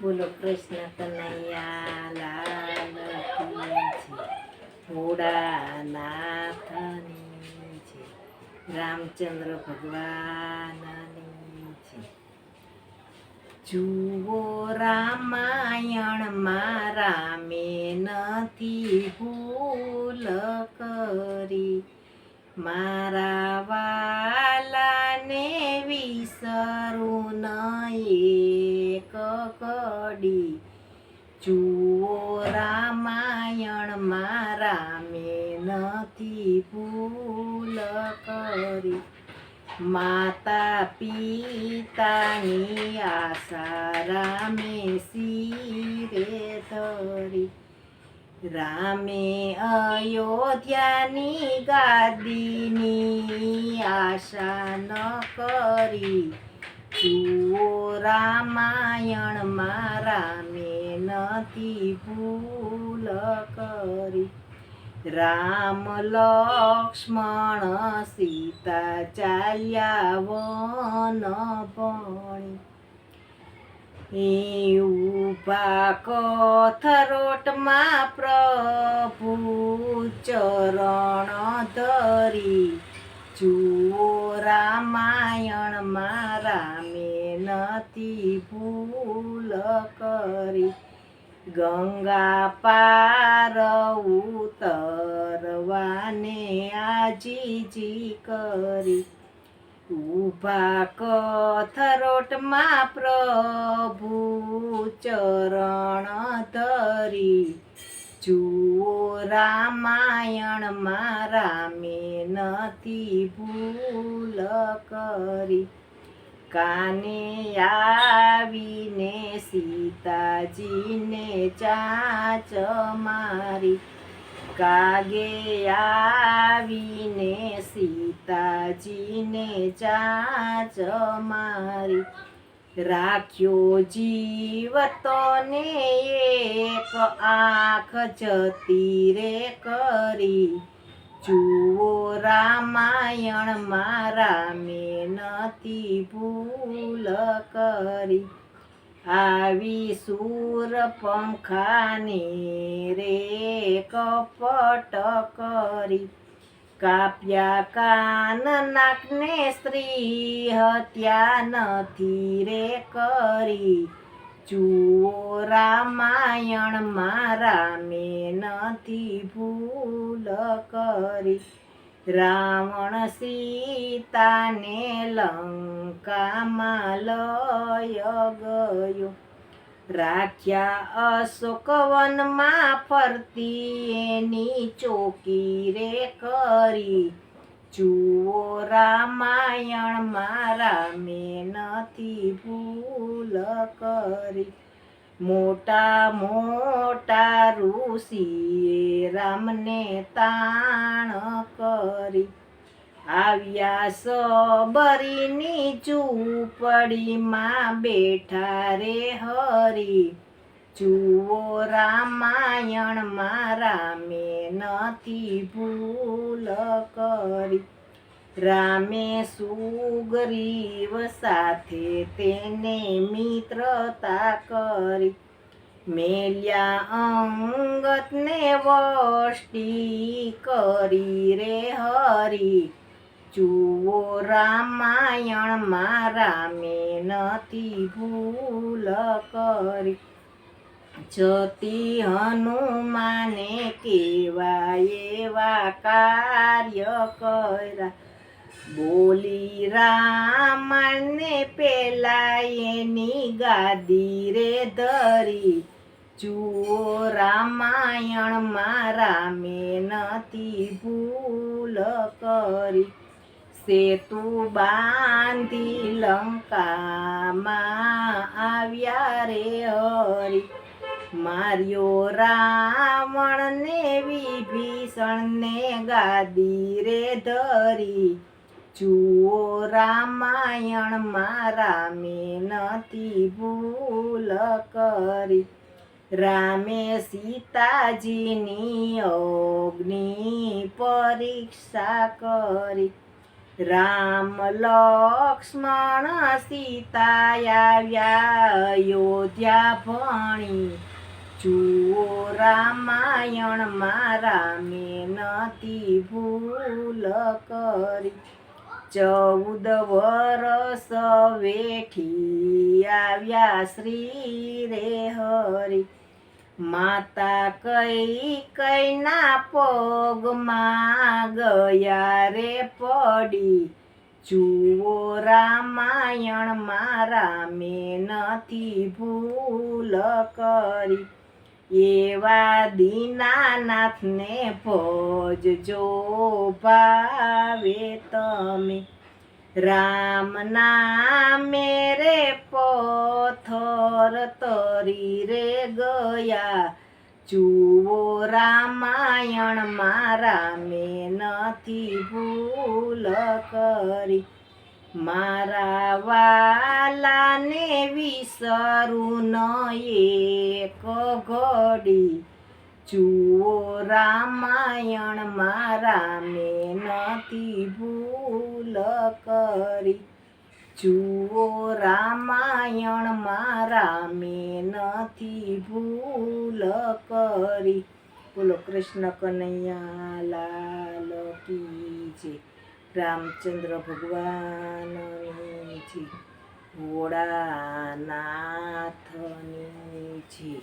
બોલો કૃષ્ણ કનૈયા લાલ. ભોળાનાથની છે, રામચંદ્ર ભગવાનની છે જુઓ રામાયણમાં રામે નથી ભૂલ કરી મારા વાલાને વિસરું નહીં કડી જુઓ રામાયણમાં રામે નથી ભૂલ કરી. માતા પિતાની આશા રામે શિરે ધરી. રામે અયોધ્યાની ગાદીની આશા ન કરી. જુઓ રામાયણમાં રામે નથી ભૂલ કરી. રામ, લક્ષ્મણ, સીતા ચાલ્યા વન ભણી. ઊભા કથરોટમાં પ્રભુ ચરણ ધરી. જુઓ રામાયણમાં રામે નથી ભૂલ કરી. ગંગા પાર ઉતરવાને આજીજી કરી. ઊભા કથરોટમાં પ્રભુ ચરણ ધરી. જુઓ રામાયણમાં રામે નથી ભૂલ કરી. કાને આવીને સીતાજીને ચાચ મારી? કાગે આવીને સીતાજીને ચાચ મારી? રાખ્યો જીવતોને એક આંખ જતી રે કરી. જુઓ રામાયણમાં મેં નથી ભૂલ કરી. આવી સૂર પંખાને રે કપટ કરી. કાપ્યા કાન નાકને સ્ત્રી હત્યા નથી રે કરી. જુઓ રામાયણમાં રામે નથી ભૂલ કરી. રાવણ સીતાને લંકામાં લય ગયો. રાખ્યા અશોકવનમાં ફરતી એની ચોકી રે કરી. જુઓ રામાયણમાં મેં નથી ભૂલ કરી. મોટા મોટા ઋષિએ રામને તાણ કરી. આવ્યા સબરીની ચૂપડીમાં બેઠા રે હરી. જુઓ રામાયણમાં રામે નથી ભૂલ કરી. રામે સુગ્રીવ સાથે તેને મિત્રતા કરી. મેલ્યા અંગતને વષ્ટી કરી રે હરી. જુઓ રામાયણમાં રામે નથી ભૂલ કરી. જતી હનુમાને કેવા એવા કાર્ય કર્યા. બોલી રામને પેલા એની ગાદી રે ધરી. જુઓ રામાયણમાં રામે નથી ભૂલ કરી. સેતુ બાંધી લંકામાં આવ્યા રે હરી. માર્યો રાવણને વિભીષણને ગાદી રે ધરી. જુઓ રામાયણમાં રામે નથી ભૂલ કરી. રામે સીતાજીની અગ્નિ પરીક્ષા કરી. રામ, લક્ષ્મણ સીતા આવ્યા અયોધ્યા ભણી. જુઓ રામાયણ મારા મેં ભૂલ કરી. ચૌદ વરસ વેઠી આવ્યા શ્રી રે હરી. માતા કઈ કઈના પગમાં ગયા રે પડી. જુઓ રામાયણ મારા મેં ભૂલ કરી. એવા દીનાનાથને ભજજો ભાવે તમે. રામ નામે રે પોથર તરી રે ગયા. જુઓ રામાયણ મારા મેં નથી ભૂલ કરી. મારા વાલાને વિસરું ન એક ઘડી. જુઓ રામાયણ, મારા મેં નથી ભૂલ કરી. જુઓ રામાયણ, મારા મેં નથી ભૂલ કરી. બોલો, કૃષ્ણ કનૈયા લાલ કી છે રામચંદ્ર ભગવાનની જી ભોળાનાથની જી